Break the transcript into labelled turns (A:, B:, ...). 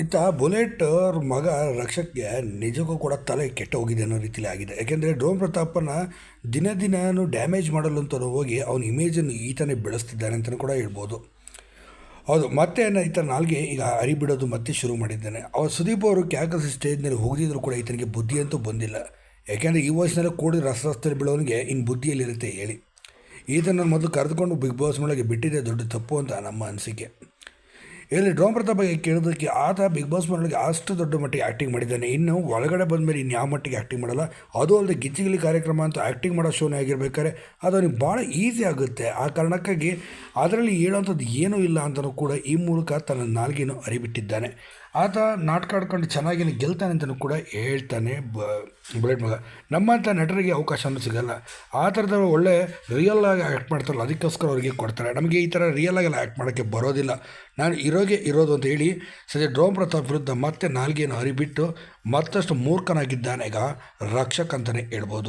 A: ಇತ್ತ ಬುಲೆಟ್ ಅವ್ರ ಮಗ ರಕ್ಷಕ್ಗೆ ನಿಜಕ್ಕೂ ಕೂಡ ತಲೆ ಕೆಟ್ಟ ಹೋಗಿದೆ ಅನ್ನೋ ರೀತಿಲಿ ಆಗಿದೆ. ಯಾಕೆಂದರೆ ಡ್ರೋನ್ ಪ್ರತಾಪನ ದಿನ ದಿನಾನು ಡ್ಯಾಮೇಜ್ ಮಾಡಲು ಅಂತ ಹೋಗಿ ಅವನ ಇಮೇಜನ್ನು ಈತನೇ ಬೆಳೆಸ್ತಿದ್ದಾನೆ ಅಂತಲೂ ಕೂಡ ಹೇಳ್ಬೋದು. ಹೌದು, ಮತ್ತೆ ಈತ ನಾಲ್ಗೆ ಈಗ ಅರಿಬಿಡೋದು ಮತ್ತೆ ಶುರು ಮಾಡಿದ್ದಾನೆ. ಅವ ಸುದೀಪ್ ಅವರು ಕ್ಯಾಕಸ್ ಸ್ಟೇಜ್ನಲ್ಲಿ ಹೋಗಿದ್ರು ಕೂಡ ಈತನಿಗೆ ಬುದ್ಧಿ ಅಂತೂ ಬಂದಿಲ್ಲ. ಯಾಕೆಂದರೆ ಈ ವಯಸ್ಸಿನಲ್ಲಿ ಕೂಡಿ ರಸ ರಸ್ತೆಯಲ್ಲಿ ಬೀಳೋನಿಗೆ ಇನ್ನು ಬುದ್ಧಿಯಲ್ಲಿರುತ್ತೆ ಹೇಳಿ. ಈತನ ಮೊದಲು ಕರೆದುಕೊಂಡು ಬಿಗ್ ಬಾಸ್ ಒಳಗೆ ಬಿಟ್ಟಿದೆ ದೊಡ್ಡ ತಪ್ಪು ಅಂತ ನಮ್ಮ ಅನಿಸಿಕೆ. ಇಲ್ಲಿ ಡ್ರಾಮ್ ಬಗ್ಗೆ ಕೇಳೋದಕ್ಕೆ ಆತ ಬಿಗ್ ಬಾಸ್ ಮನೆಯೊಳಗೆ ಅಷ್ಟು ದೊಡ್ಡ ಮಟ್ಟಿಗೆ ಆ್ಯಕ್ಟಿಂಗ್ ಮಾಡಿದ್ದಾನೆ. ಇನ್ನು ಒಳಗಡೆ ಬಂದಮೇಲೆ ಇನ್ನು ಮಟ್ಟಿಗೆ ಆ್ಯಕ್ಟಿಂಗ್ ಮಾಡಲ್ಲ. ಅದು ಅಲ್ಲದೆ ಗಿಚ್ಚಿಗಿಲಿ ಕಾರ್ಯಕ್ರಮ ಅಂತ ಆ್ಯಕ್ಟಿಂಗ್ ಮಾಡೋ ಶೋನೇ ಆಗಿರ್ಬೇಕಾದ್ರೆ ಅದು ಅವನಿಗೆ ಭಾಳ ಈಸಿ ಆಗುತ್ತೆ. ಆ ಕಾರಣಕ್ಕಾಗಿ ಅದರಲ್ಲಿ ಹೇಳೋಂಥದ್ದು ಏನೂ ಇಲ್ಲ ಅಂತಲೂ ಕೂಡ ಈ ಮೂಲಕ ತನ್ನ ನಾಲ್ಗೆಯನ್ನು ಅರಿಬಿಟ್ಟಿದ್ದಾನೆ. ಆತ ನಾಟಕ ಆಡ್ಕೊಂಡು ಚೆನ್ನಾಗಿ ಗೆಲ್ತಾನೆ ಅಂತಲೂ ಕೂಡ ಹೇಳ್ತಾನೆ ಬ, ಬುಲೆಟ್ ಮಗ. ನಮ್ಮಂಥ ನಟರಿಗೆ ಅವಕಾಶನೂ ಸಿಗಲ್ಲ. ಆ ಥರದ ಒಳ್ಳೆ ರಿಯಲ್ ಆಗಿ ಆ್ಯಕ್ಟ್ ಮಾಡ್ತಾರಲ್ಲ, ಅದಕ್ಕೋಸ್ಕರ ಅವರಿಗೆ ಕೊಡ್ತಾರೆ. ನಮಗೆ ಈ ಥರ ರಿಯಲ್ ಆಗೆಲ್ಲ ಆ್ಯಕ್ಟ್ ಮಾಡೋಕ್ಕೆ ಬರೋದಿಲ್ಲ. ನಾನು ಇರೋಗೆ ಇರೋದು ಅಂತ ಹೇಳಿ ಸದ್ಯ ಡ್ರೋಮ್ ಪ್ರತಾಪ್ ವಿರುದ್ಧ ಮತ್ತೆ ನಾಲ್ಗೆಯನ್ನು ಹರಿಬಿಟ್ಟು ಮತ್ತಷ್ಟು ಮೂರ್ಖನಾಗಿದ್ದಾನೆ ಈಗ ರಕ್ಷಕ್ ಅಂತಲೇ ಹೇಳ್ಬೋದು.